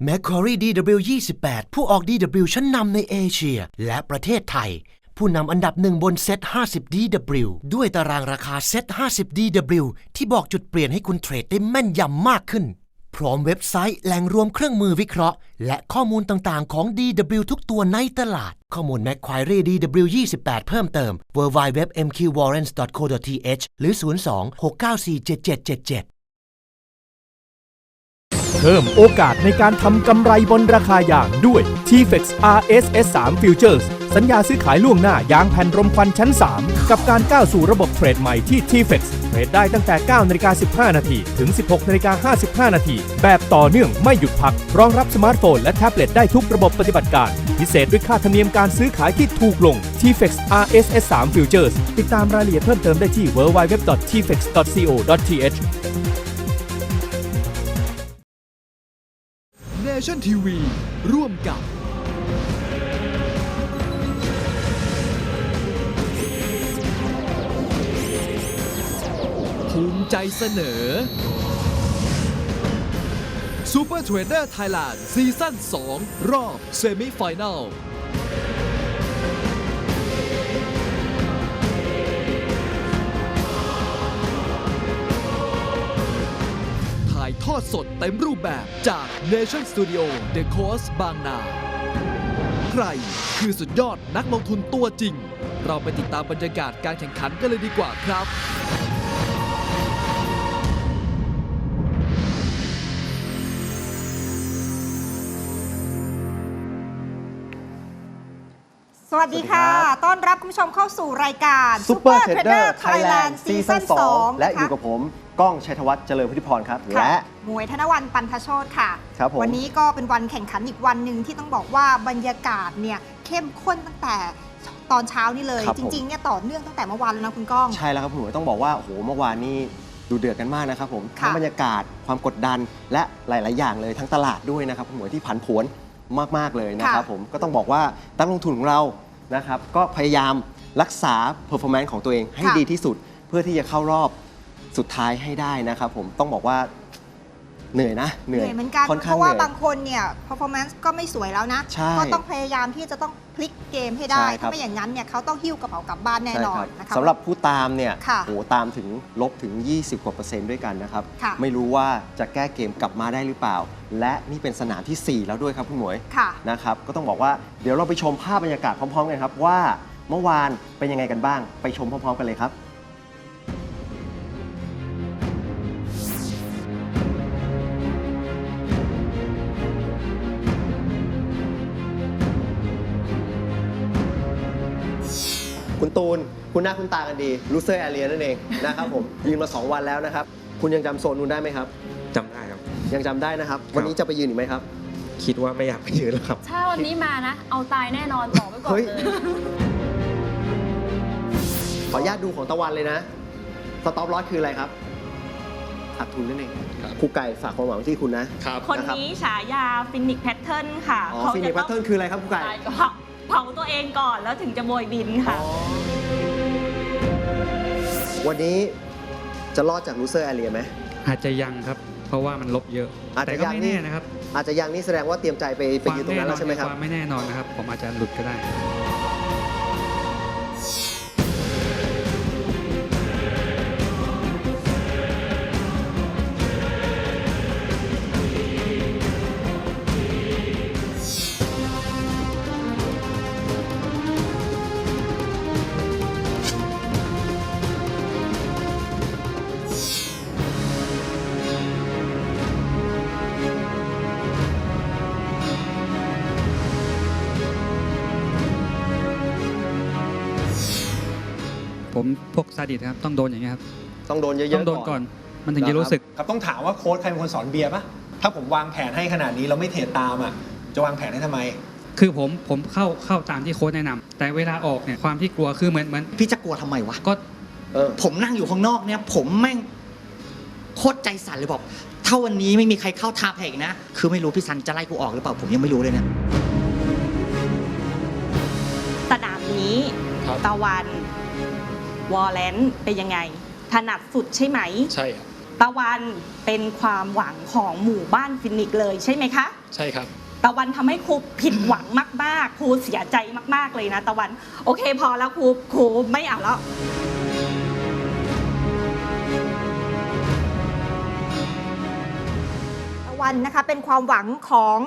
Macquarie DW28 ผู้ออก DW ชั้นนำในเอเชีย และประเทศไทย ผู้นำอันดับหนึ่งบนเซต50 DW ด้วยตารางราคาเซต50 DW ที่บอกจุดเปลี่ยนให้คุณเทรดได้แม่นยำมากขึ้น พร้อมเว็บไซต์แหล่งรวมเครื่องมือวิเคราะห์ และข้อมูลต่างๆ ของ DW ทุกตัวในตลาด ข้อมูล Macquarie DW28 เพิ่มเติม www.mqwarrants.co.th หรือ 02 694 7777 เพิ่มโอกาสในการทำกำไรบนราคายางด้วย T-Fex RSS 3 Futures สัญญาซื้อขายล่วงหน้ายางแผ่นรมควันชั้น 3 กับการก้าวสู่ระบบเทรดใหม่ที่ T-Fex เทรดได้ตั้งแต่9นาฬิกา15 นาทีถึง 16นาฬิกา55 นาทีแบบต่อเนื่องไม่หยุดพัก รองรับสมาร์ทโฟนและแท็บเล็ตได้ทุกระบบปฏิบัติการ พิเศษด้วยค่าธรรมเนียมการซื้อขายที่ถูกลง T-Fex RSS 3 Futures ติดตามรายละเอียดเพิ่มเติมได้ที่ www.tfex.co.th ชั่นทีวีร่วมกับ ภูมิใจเสนอซูเปอร์เทรดเดอร์ไทยแลนด์ซีซั่น2 รอบเซมิไฟแนล ทอดสดเต็มรูปแบบจาก Nation Studio The Coast บางนา ใครคือสุดยอดนักลงทุนตัวจริง เราไปติดตามบรรยากาศการแข่งขันกันเลยดีกว่าครับ สวัสดีค่ะต้อนรับคุณผู้ชมเข้าสู่รายการ Super Trader Trader Thailand Thailand ซีซั่น Season 2 2และอยู่กับผม ก้องชัยธวัฒน์เจริญพุทธิพรครับค่ะและ มวยธนวันปันทโชตค่ะ ครับผมวันนี้ก็เป็นวันแข่งขันอีกวันหนึ่งที่ต้องบอกว่าบรรยากาศเนี่ยเข้มข้นตั้งแต่ตอนเช้านี่เลย ครับจผม ริงๆเนี่ยต่อเนื่องตั้งแต่เมื่อวานแล้วนะคุณก้อง ใช่แล้วครับคุณหมวยต้องบอกว่าโอ้โหเมื่อวานนี้ดูเดือดกันมากนะครับผมค่ะ ทั้งบรรยากาศความกดดันและหลาย ๆ อย่างเลยทั้งตลาดด้วยนะครับคุณหมวยที่ผันผวนมาก ๆ เลยนะครับผมก็ต้องบอกว่านักลงทุนของเรานะครับก็พยายามรักษา performance ของตัวเองให้ค่ะดีที่สุด เพื่อที่จะเข้ารอบ สุดท้ายให้ได้นะครับผมต้องบอกว่าเหนื่อยนะเหนื่อยเหมือนกันค่อนเพข้างราะเหว่านื่อย บางคนเนี่ย performance ก็ไม่สวยแล้วนะ ใช่ก็ต้องพยายามที่จะต้องพลิกเกมให้ได้ ใช่ครับ ถ้าไม่อย่างนั้นเนี่ยเขาต้องหิ้วกระเป๋ากลับบ้านแน่นอนใช่นะคคะ สำหรับผู้ตามเนี่ยค่ะโหตามถึงลบถึง 20 กว่าเปอร์เซ็นต์ด้วยกันนะครับ ค่ะ ไม่รู้ว่าจะแก้เกมกลับมาได้หรือเปล่า และนี่เป็นสนามที่ 4 แล้วด้วยครับคุณหมวยค่ะ นะครับ ก็ต้องบอกว่าเดี๋ยวเราไปชมภาพบรรยากาศพร้อม ๆ กันครับ ว่าเมื่อวานเป็นยังไงกันบ้าง ไปชมพร้อม ๆ กันเลยครับ ตูน คุณหน้าคุณตากันดีลูเซอร์แอเรียนั่นเองนะครับผมยืนมา 2 วันแล้วนะครับ คุณยังจำโซนนู้นได้ไหมครับ จำได้ครับ ยังจำได้นะครับ วันนี้จะไปยืนอีกไหมครับ คิดว่าไม่อยากไปยืนแล้วครับ ถ้าวันนี้มานะ เอาตายแน่นอนบอกไว้ก่อนเฮ้ย เลย ขออนุญาตดูของตะวันเลยนะสต็อปลอสคืออะไรครับขาดทุนนั่นเองครูไก่ฝากความหวังไว้ที่คุณนะคนนี้ฉายาฟินิกแพทเทิร์นค่ะอ๋อฟินิกแพทเทิร์นคืออะไรครับครูไก่ ตายก็ เผาเผาตัวเองก่อนแล้วถึงจะโบยบินค่ะ วันนี้จะรอดจากลูเซอร์แอเรียไหม อาจจะยังครับ เพราะว่ามันลบเยอะ อาจจะแต่ก็ยังไม่นี่ แน่นะครับอาจจะยังนี่แสดงว่าเตรียมใจไปไปยืนตรงนั้นแล้วใช่ไหมครับ ความไม่แน่นอนนะครับ ผมอาจจะหลุดก็ได้ ผมพวกซาดิสครับต้องโดนอย่างเงี้ยครับต้องโดนเยต้ออะงโดนๆก่อนมันถึงจะรู้สึก ครับต้องถามว่าโค้ชใครเป็นคนสอนเบียร์ปะถ้าผมวางแผนให้ขนาดนี้เราไม่เทรดตามอะจะวางแผนให้ทำไม คือผมผมเข้าเข้าตามที่โค้ชแนะนำแต่เวลาออกเนี่ยความที่กลัวคือเหมือนเหมือนพี่จะกลัวทำไมวะ ก็เออ ผมนั่งอยู่ข้างนอกเนี่ย ผมแม่งโคตรใจสั่นเลยบอก ถ้าวันนี้ไม่มีใครเข้าทาแพกนะ คือไม่รู้พี่ซันจะไล่กูออกหรือเปล่า ผมยังไม่รู้เลยเนี่ยสนามนี้ครับ ตะวัน วอลเลนเป็นยังไง ถนัดสุดใช่ไหม ใช่ครับตะวันเป็นความหวังของหมู่บ้านฟินิกส์เลยใช่ไหมคะ ใช่ครับ ตะวันทำให้ครูผิดหวังมากๆ ครูเสียใจมากๆเลยนะ ตะวัน โอเคพอแล้วครูครูไม่เอาแล้ว ตะวันนะคะเป็นความหวังของ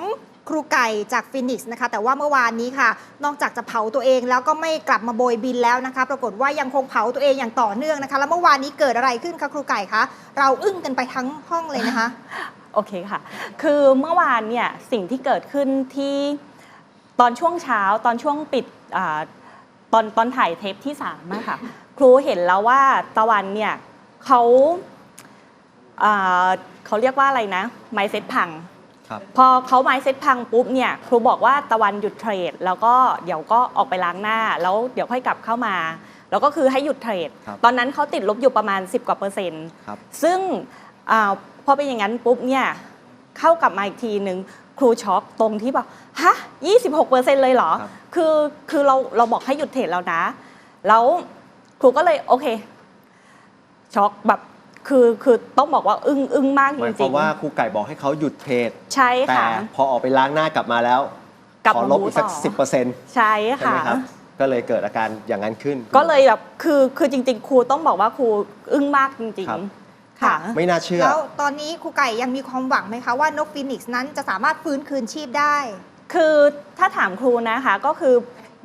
ครูไก่จากฟินิกส์นะคะ แต่ว่าเมื่อวานนี้ค่ะ นอกจากจะเผาตัวเองแล้วก็ไม่กลับมาโบยบินแล้วนะคะ ปรากฏว่ายังคงเผาตัวเองอย่างต่อเนื่องนะคะ แล้วเมื่อวานนี้เกิดอะไรขึ้นคะครูไก่คะเราอึ้งกันไปทั้งห้องเลยนะคะ โอเคค่ะ คือเมื่อวานเนี่ยสิ่งที่เกิดขึ้นที่ตอนช่วงเช้าตอนช่วงปิดอตอนตอนถ่ายเทปที่สามอะค่ะครูเห็นแล้วว่าตะวันเนี่ยเขาอ่าเขาเรียกว่าอะไรนะไมเซ็ตพัง ครับพอเขาไม้เซ็ตพังปุ๊บเนี่ยครูบอกว่าตะวันหยุดเทรด แล้วก็เดี๋ยวก็ออกไปล้างหน้า แล้วเดี๋ยวค่อยกลับเข้ามา แล้วก็คือให้หยุดเทรด ครับตอนนั้นเขาติดลบอยู่ประมาณ 10 กว่าเปอร์เซ็นต์ครับ ซึ่งอาพอเป็นอย่างนั้นปุ๊บเนี่ยเข้ากลับมาอีกทีหนึ่งครูช็อกตรงที่แบบฮะ 26เปอร์เซ็นต์เลยเหรอ ครับ คือคือเราเราบอกให้หยุดเทรดแล้วนะ แล้วครูก็เลยโอเคช็อกแบบ คือคือต้องบอกว่าอึ้งอึ้งมากจหมายคริวามงว่าครูไก่บอกให้เขาหยุดเทรดๆ ใช่แต่ค่ะ พอออกไปล้างหน้ากลับมาแล้วกลับขอมาลบบูอีกสักต่อ สิบเปอร์เซ็นต์ใช่ใช่ไหมค่ะครับ ก็เลยเกิดอาการอย่างนั้นขึ้น ก็เลยแบบคือคือจริง ๆ ครูต้องบอกว่าครูอึ้งมากจริง ครับ ๆ ค่ะ ไม่น่าเชื่อ แล้วตอนนี้ครูไก่ยังมีความหวังไหมคะว่านกฟินิกส์นั้นจะสามารถฟื้นคืนชีพได้ คือถ้าถามครูนะคะก็คือ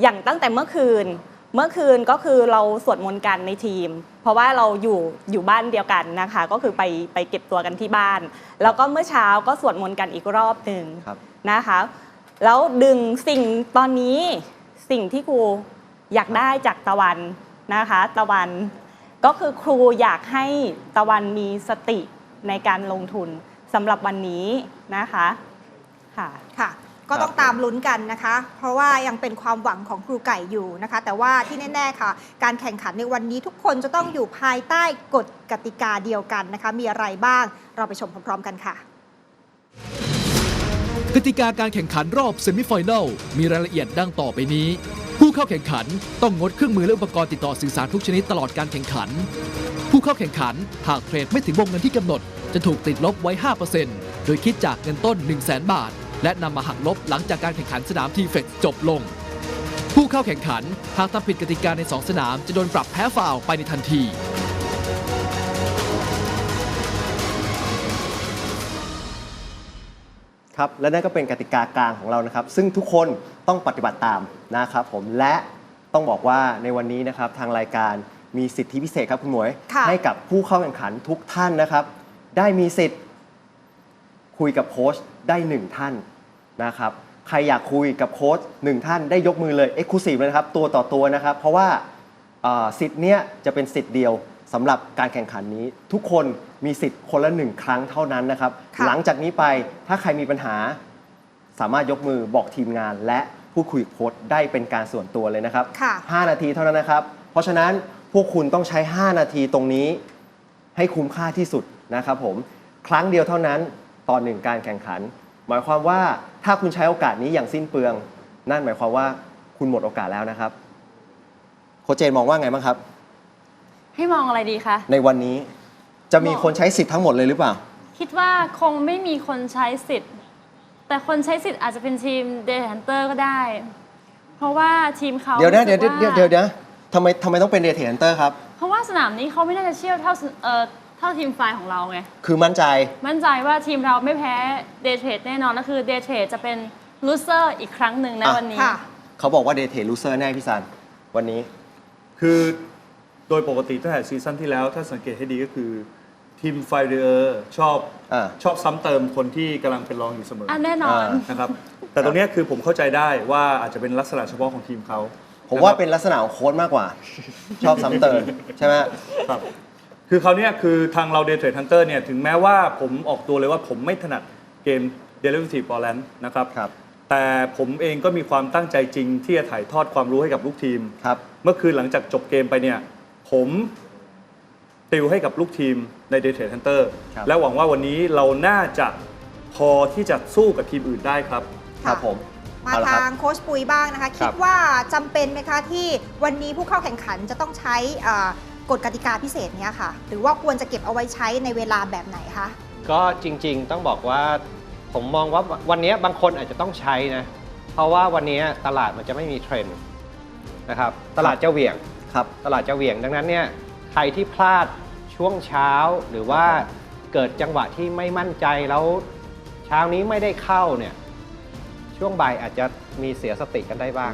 อย่างตั้งแต่เมื่อคืน เมื่อคืนก็คือเราสวดมนต์กันในทีม เพราะว่าเราอยู่อยู่บ้านเดียวกันนะคะ ก็คือไปไปเก็บตัวกันที่บ้าน แล้วก็เมื่อเช้าก็สวดมนต์กันอีกรอบหนึ่งครับนะคะ แล้วดึงสิ่งตอนนี้สิ่งที่ครูอยากได้จากตะวันนะคะ ตะวันก็คือครูอยากให้ตะวันมีสติในการลงทุนสำหรับวันนี้นะคะค่ะค่ะ ก็ต้องตามลุ้นกันนะคะ เพราะว่ายังเป็นความหวังของครูไก่อยู่นะคะ แต่ว่าที่แน่ๆค่ะ การแข่งขันในวันนี้ทุกคนจะต้องอยู่ภายใต้กฎกติกาเดียวกันนะคะ มีอะไรบ้างเราไปชมพร้อมๆกันค่ะกติกาการแข่งขันรอบเซมิไฟแนลมีรายละเอียดดังต่อไปนี้ ผู้เข้าแข่งขันต้องงดเครื่องมือและอุปกรณ์ติดต่อสื่อสารทุกชนิดตลอดการแข่งขัน ผู้เข้าแข่งขันหากเทรดไม่ถึงวงเงินที่กำหนด จะถูกติดลบไว้ 5%โดยคิดจากเงินต้น 1 0 0 0 0 บาท และนำมาหักลบหลังจากการแข่งขันสนามทีเฟกจบลง ผู้เข้าแข่งขันหากทำผิดกติกาใน 2 สนาม จะโดนปรับแพ้ฟาวล์ไปในทันทีครับและนั่นก็เป็นกติกากลางของเรานะครับ ซึ่งทุกคนต้องปฏิบัติตามนะครับผมและต้องบอกว่าในวันนี้นะครับทางรายการมีสิทธิพิเศษครับคุณหมวยค่ะให้กับผู้เข้าแข่งขันทุกท่านนะครับ ได้มีสิทธิ์ คุยกับโค้ชได้หนึ่งท่านนะครับใครอยากคุยกับโค้ชหนึ่งท่านได้ยกมือเลยเอ็กซ์คลูซีฟเลยนะครับตัวต่อตัวนะครับ เพราะว่าเอ่อสิทธิ์เนี้ยจะเป็นสิทธิ์เดียวสำหรับการแข่งขันนี้ ทุกคนมีสิทธิ์คนละหนึ่งครั้งเท่านั้นนะครับค่ะหลังจากนี้ไปถ้าใครมีปัญหา สามารถยกมือบอกทีมงาน และพูดคุยกับโค้ชได้เป็นการส่วนตัวเลยนะครับค่ะ5นาทีเท่านั้นนะครับ เพราะฉะนั้นพวกคุณต้องใช้ 5 นาทีตรงนี้ ให้คุ้มค่าที่สุดนะครับผมครั้งเดียวเท่านั้น ต่อหนึ่งการแข่งขัน หมายความว่าถ้าคุณใช้โอกาสนี้อย่างสิ้นเปลือง นั่นหมายความว่าคุณหมดโอกาสแล้วนะครับโคชเจนมองว่าไงบ้างครับ ให้มองอะไรดีคะ ในวันนี้จะมีคนใช้สิทธิ์ทั้งหมดเลยหรือเปล่า คิดว่าคงไม่มีคนใช้สิทธิ์ แต่คนใช้สิทธิ์อาจจะเป็นทีมเด t ฮันเตอร์ก็ได้ เพราะว่าทีมเขาเดี๋ยวนะเดี๋ยวรู้สึกเดี๋ยวเดี๋ยวเดี๋ยวทำไมทำไมต้องเป็นเดทเ n นเตอร์ครับ เพราะว่าสนามนี้เขาไม่น่าจะเชี่ยวเท่าสเอ่อ เท่าทีมไฟล์ของเราไง คือมั่นใจ มั่นใจว่าทีมเราไม่แพ้เด t เทรดแน่นอนก็คือเด t เทรดจะเป็นลูเซอร์อีกครั้งหนึ่งนะอะ วันนี้ ค่ะ เขาบอกว่าเดทเทลูเซอร์แน่พี่ซันวันนี้ คือโดยปกติตั้งแต่ซีซั่นที่แล้ว ถ้าสังเกตให้ดีก็คือ ทีมไฟเดอร์ชอบอ่า ชอบซ้ำเติมคนที่กำลังเป็นรองอยู่เสมออะแน่นอนนะครับ แต่ตรงเนี้ยคือผมเข้าใจได้ว่าอาจจะเป็นลักษณะเฉพาะของทีมเขาผมว่าะครับเป็นลักษณะของโค้ดมากกว่า ชอบซ้ำเติมใช่ไหมครับ คือคราวเนี้ยคือทางเราเด y t เทรด h ันเตอร์เนี่ยถึงแม้ว่าผมออกตัวเลยว่าผมไม่ถนัดเกม Derivative b a l a n c e นะครับครับ แต่ผมเองก็มีความตั้งใจจริงที่จะถ่ายทอดความรู้ให้กับลูกทีม ครับ เมื่อคืนหลังจากจบเกมไปเนี่ยผมติวให้กับลูกทีมใน Day Trade Hunter ครับ และหวังว่าวันนี้เราน่าจะพอที่จะสู้กับทีมอื่นได้ครับครับผมมาเอาละคทารับ งโค้ชปุยบ้างนะคะคคิรัดบ ว่าจำเป็นไหมคะที่วันนี้ผู้เข้าแข่งขันจะต้องใช้เอ่อ กฎกติกาพิเศษเนี้ยค่ะ หรือว่าควรจะเก็บเอาไว้ใช้ในเวลาแบบไหนคะ ก็จริงๆต้องบอกว่าผมมองว่าวันนี้บางคนอาจจะต้องใช้นะ เพราะว่าวันนี้ตลาดมันจะไม่มีเทรนด์นะครับตลาดจะเหวี่ยง ครับตลาดจะเหวี่ยงดังนั้นเนี่ยใครที่พลาดช่วงเช้าหรือว่าเกิดจังหวะที่ไม่มั่นใจแล้วเช้านี้ไม่ได้เข้าเนี่ย ช่วงบ่ายอาจจะมีเสียสติกันได้บ้าง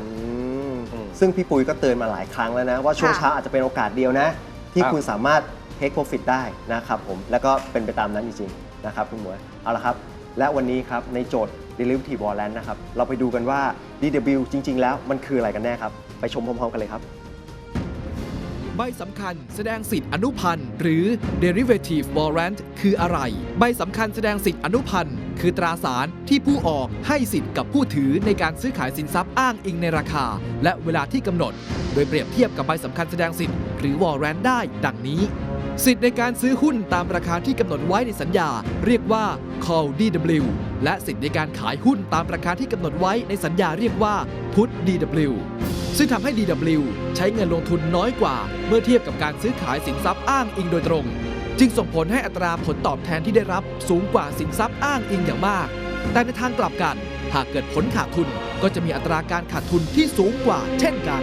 ซึ่งพี่ปุ้ยก็เตือนมาหลายครั้งแล้วนะ ว่าช่วงค่ะ เช้าอาจจะเป็นโอกาสเดียวนะ ที่ครับ คุณสามารถ take profit ได้นะครับผม แล้วก็เป็นไปตามนั้นจริงๆนะครับคุณหมวยเอาละครับ และวันนี้ครับในโจทย์ derivative warrant นะครับ เราไปดูกันว่า DW จริง ๆ แล้วมันคืออะไรกันแน่ครับ ไปชมพร้อมๆกันเลยครับ ใบสำคัญแสดงสิทธิอนุพันธ์หรือ derivative warrant คืออะไร ใบสำคัญแสดงสิทธิอนุพันธ์ คือตราสารที่ผู้ออกให้สิทธิ์กับผู้ถือในการซื้อขายสินทรัพย์อ้างอิงในราคา และเวลาที่กำหนด โดยเปรียบเทียบกับใบสำคัญแสดงสิทธิ์หรือวอร์แรนได้ดังนี้ สิทธิ์ในการซื้อหุ้นตามราคาที่กำหนดไว้ในสัญญา เรียกว่า call DW และสิทธิ์ในการขายหุ้นตามราคาที่กำหนดไว้ในสัญญาเรียกว่า put DW ซึ่งทำให้ DW ใช้เงินลงทุนน้อยกว่า เมื่อเทียบกับการซื้อขายสินทรัพย์อ้างอิงโดยตรง จึงส่งผลให้อัตราผลตอบแทนที่ได้รับสูงกว่าสินทรัพย์อ้างอิงอย่างมาก แต่ในทางกลับกัน หากเกิดผลขาดทุนก็จะมีอัตราการขาดทุนที่สูงกว่าเช่นกัน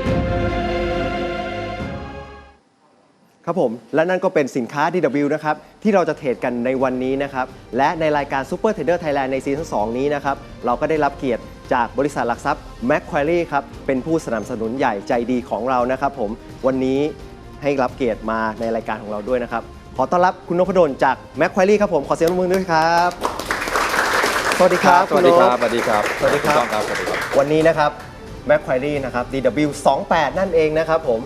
ครับผม และนั่นก็เป็นสินค้า DW นะครับ ที่เราจะเทรดกันในวันนี้นะครับ และในรายการ Super Trader Thailand ในซีซั่น2นี้นะครับ เราก็ได้รับเกียรติจากบริษัทหลักทรัพย์ Macquarie ครับ เป็นผู้สนับสนุนใหญ่ใจดีของเรานะครับผม วันนี้ให้รับเกียรติมาในรายการของเราด้วยนะครับ ขอต้อนรับคุณนพดลจาก Macquarie ครับผม ขอเสียงปรบมือด้วยครับ สวัสดีครับสวัสดีครับณนพสวัสดีครับ สวัสดีครับณต้องครับ สวัสดีครับ วันนี้นะครับ Macquarie นะครับ DW 28นั่นเองนะครับผม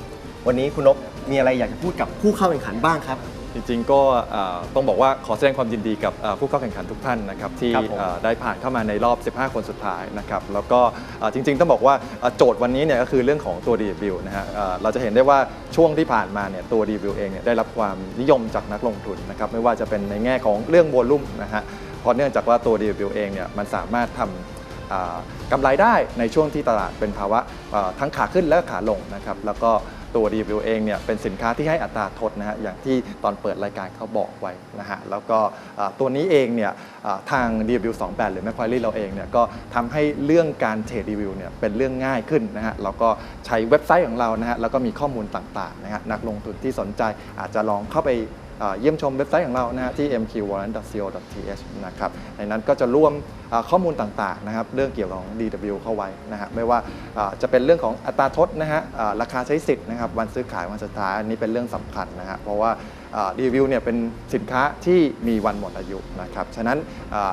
วันนี้คุณนพ มีอะไรอยากจะพูดกับผู้เข้าแข่งขันบ้างครับ จริงๆก็เอ่อต้องบอกว่าขอแสดงความยินดีกับเอ่อผู้เข้าแข่งขันทุกท่านนะครับที่ครับผมเอ่อได้ผ่านเข้ามาในรอบ 15 คนสุดท้ายนะครับแล้วก็เอ่อจริงๆ ต้องบอกว่าเอ่อโจทย์วันนี้เนี่ยก็คือเรื่องของตัว DW นะฮะเอ่อเราจะเห็นได้ว่าช่วงที่ผ่านมาเนี่ยตัว DW เองเนี่ยได้รับความนิยมจากนักลงทุนนะครับไม่ว่าจะเป็นในแง่ของเรื่องโวลุ่มนะฮะเพราะเนื่องจากว่าตัว DW เองเนี่ยมันสามารถทำ อ่ากำไรได้ในช่วงที่ตลาดเป็นภาวะเอ่อทั้งขาขึ้นและขาลงนะครับแล้วก็ ตัว DW เองเนี่ยเป็นสินค้าที่ให้อัตราทดนะฮะอย่างที่ตอนเปิดรายการเขาบอกไว้นะฮะแล้วก็ตัวนี้เองเนี่ยอ่าทาง DW 28หรือ Macquarie เราเองเนี่ยก็ทำให้เรื่องการเทรด DW เนี่ยเป็นเรื่องง่ายขึ้นนะฮะเราก็ใช้เว็บไซต์ของเรานะฮะแล้วก็มีข้อมูลต่างๆนะฮะนักลงทุนที่สนใจอาจจะลองเข้าไป เยี่ยมชมเว็บไซต์ของเรานะฮะที่ mqwarrant.co.th นะครับในนั้นก็จะรวมข้อมูลต่างๆนะครับเรื่องเกี่ยวกับ DW เข้าไว้นะฮะไม่ว่าจะเป็นเรื่องของอัตราทดนะฮะราคาใช้สิทธิ์นะครับวันซื้อขายวันสุดท้ายอันนี้เป็นเรื่องสำคัญนะฮะเพราะว่าอ่า DW เนี่ยเป็นสินค้าที่มีวันหมดอายุนะครับ ฉะนั้น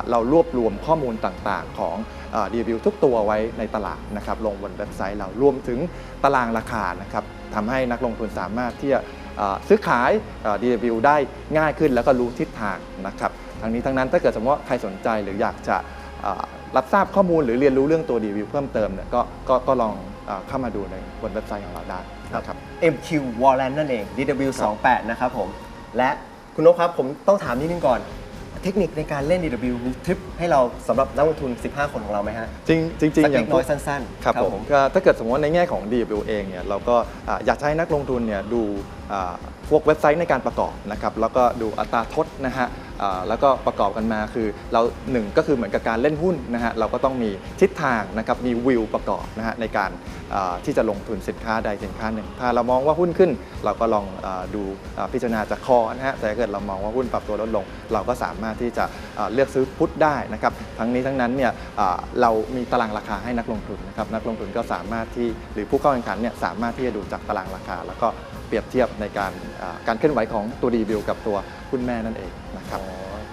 เรารวบรวมข้อมูลต่างๆของอ่า DW ทุกตัวไว้ในตลาดนะครับ ลงบนเว็บไซต์เรารวมถึงตารางราคานะครับทำให้นักลงทุนสามารถที่จะ ซื้อขายอ่า DW ได้ง่ายขึ้นแล้วก็รู้ทิศทางนะครับทั้งนี้ทั้งนั้นถ้าเกิดสมมติว่าใครสนใจหรืออยากจะอ่ารับทราบข้อมูลหรือเรียนรู้เรื่องตัว DW เพิ่มเติมเนี่ยก็ก็ก็ลองอาเข้ามาดูในบนเว็บไซต์ของเราได้นะครับ MQ Warrant นั่นเอง DW 28นะครับผม และคุณนพครับผมต้องถามนิดนึงก่อนเทคนิคในการเล่น DW มีทริปให้เราสำหรับนักลงทุน 15 คนของเราไหมฮะ จริงจริงสักๆอเล็ย่างกน้อยสั้นๆ ครับผมก็ถ้าเกิดสมมติว่าในแง่ของ DW เองเนี่ยเราก็อ่าอยากจะให้นักลงทุนเนี่ยดูอ่า พวกเว็บไซต์ในการประกอบนะครับแล้วก็ดูอัตราทดนะฮะแล้วก็ประกอบกันมาคือเราหนึ่งก็คือเหมือนกับการเล่นหุ้นนะฮะเราก็ต้องมีทิศทางนะครับมีวิวประกอบนะฮะในการที่จะลงทุนสินค้าใดสินค้าหนึ่ง ถ้าเรามองว่าหุ้นขึ้น เราก็ลองอดูพิจารณาจากคอนะฮะแต่ถ้าเกิดเรามองว่าหุ้นปรับตัวลดลง เราก็สามารถที่จะเลือกซื้อพุทได้นะครับทั้งนี้ทั้งนั้นเนี่ยเรามีตารางราคาให้นักลงทุนนะครับนักลงทุนก็สามารถที่หรือผู้เข้าแข่งขันเนี่ยสามารถที่จะดูจากตารางราคา แล้วก็เปรียบเทียบในการอ่าการเคลื่อนไหวของตัวดีวิวกับตัวหุ้นแม่นั่นเองนะครับ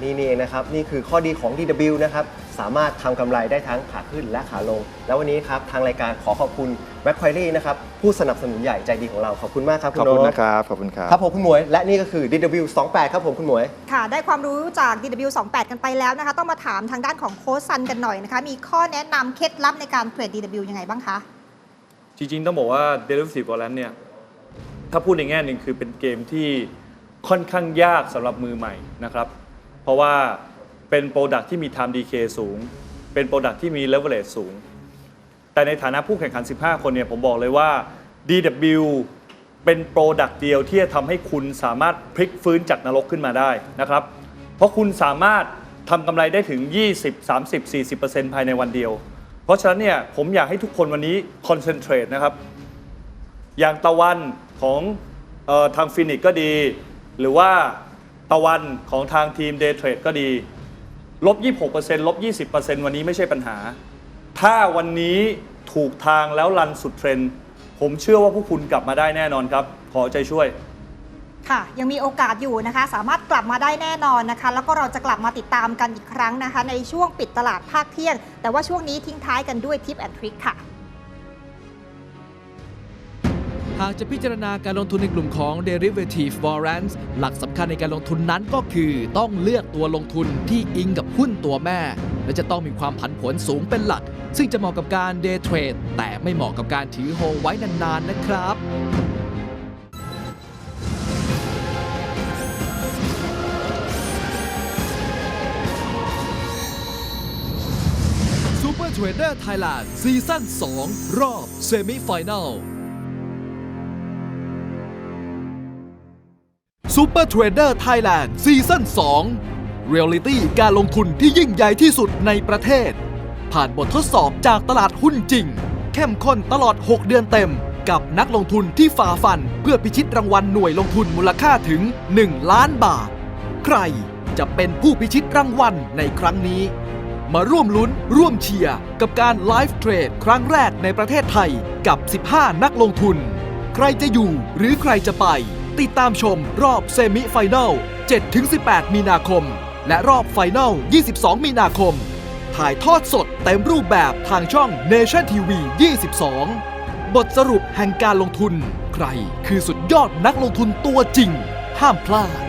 นี่นี่เองนะครับ นี่คือข้อดีของ DW นะครับ สามารถทำกำไรได้ทั้งขาขึ้นและขาลง แล้ววันนี้ครับ ทางรายการขอขอบคุณ Macquarie นะครับ ผู้สนับสนุนใหญ่ใจดีของเรา ขอบคุณมากครับขอบคุณโนะครับ ขอบคุณครับ ครับผมคุณหมวย และนี่ก็คือ DW 28 ครับผมคุณหมวย ค่ะ ได้ความรู้จาก DW 28 กันไปแล้วนะคะ ต้องมาถามทางด้านของโค้ชซันกันหน่อยนะคะ มีข้อแนะนำเคล็ดลับในการเทรด DW ยังไงบ้างคะ จริงๆ ต้องบอกว่า Derivative Warrant เนี่ย ถ้าพูดในแง่หนึ่งคือเป็นเกมที่ค่อนข้างยากสำหรับมือใหม่นะครับ เพราะว่าเป็นโปรดักที่มี time decay สูง เป็นโปรดักที่มี leverage สูง แต่ในฐานะผู้แข่งขัน 15 คนเนี่ยผมบอกเลยว่า DW เป็นโปรดักเดียวที่จะทำให้คุณสามารถพลิกฟื้นจากนรกขึ้นมาได้นะครับ เพราะคุณสามารถทำกำไรได้ถึง 20 30 40%ภายในวันเดียว เพราะฉะนั้นเนี่ยผมอยากให้ทุกคนวันนี้คอนเซนเทรตนะครับ อย่างตะวัน ของออทางฟินิกก็ดี หรือว่าตะวันของทางทีม Day Trade ก็ดีลบ 26%ลบ 20%วันนี้ไม่ใช่ปัญหา ถ้าวันนี้ถูกทางแล้วรันสุดเทรนด์ผมเชื่อว่าพวกคุณกลับมาได้แน่นอนครับ ขอใจช่วยค่ะ ยังมีโอกาสอยู่นะคะ สามารถกลับมาได้แน่นอนนะคะ แล้วก็เราจะกลับมาติดตามกันอีกครั้งนะคะ ในช่วงปิดตลาดภาคเที่ยง แต่ว่าช่วงนี้ทิ้งท้ายกันด้วยทิปแอนทริคค่ะ หากจะพิจารณาการลงทุนในกลุ่มของ derivative warrants หลักสำคัญในการลงทุนนั้นก็คือต้องเลือกตัวลงทุนที่อิงกับหุ้นตัวแม่ และจะต้องมีความผันผวนสูงเป็นหลัก ซึ่งจะเหมาะกับการ day trade แต่ไม่เหมาะกับการถือโฮไว้นานๆนะครับ Super Trader Thailand ซีซั่น2รอบเซมิไฟแนล Super Trader Thailand ซีซั่น2เรียลลิตี้การลงทุนที่ยิ่งใหญ่ที่สุดในประเทศ ผ่านบททดสอบจากตลาดหุ้นจริง เข้มข้นตลอด 6 เดือนเต็ม กับนักลงทุนที่ฝ่าฟัน เพื่อพิชิตรางวัลหน่วยลงทุนมูลค่าถึง 1 ล้านบาท ใครจะเป็นผู้พิชิตรางวัลในครั้งนี้ มาร่วมลุ้นร่วมเชียร์กับการไลฟ์เทรดครั้งแรกในประเทศไทยกับ 15 นักลงทุน ใครจะอยู่หรือใครจะไป ติดตามชมรอบเซมิไฟแนล 7-18 มีนาคม และรอบไฟแนล 22 มีนาคม ถ่ายทอดสดเต็มรูปแบบทางช่อง Nation TV 22 บทสรุปแห่งการลงทุน ใครคือสุดยอดนักลงทุนตัวจริง ห้ามพลาด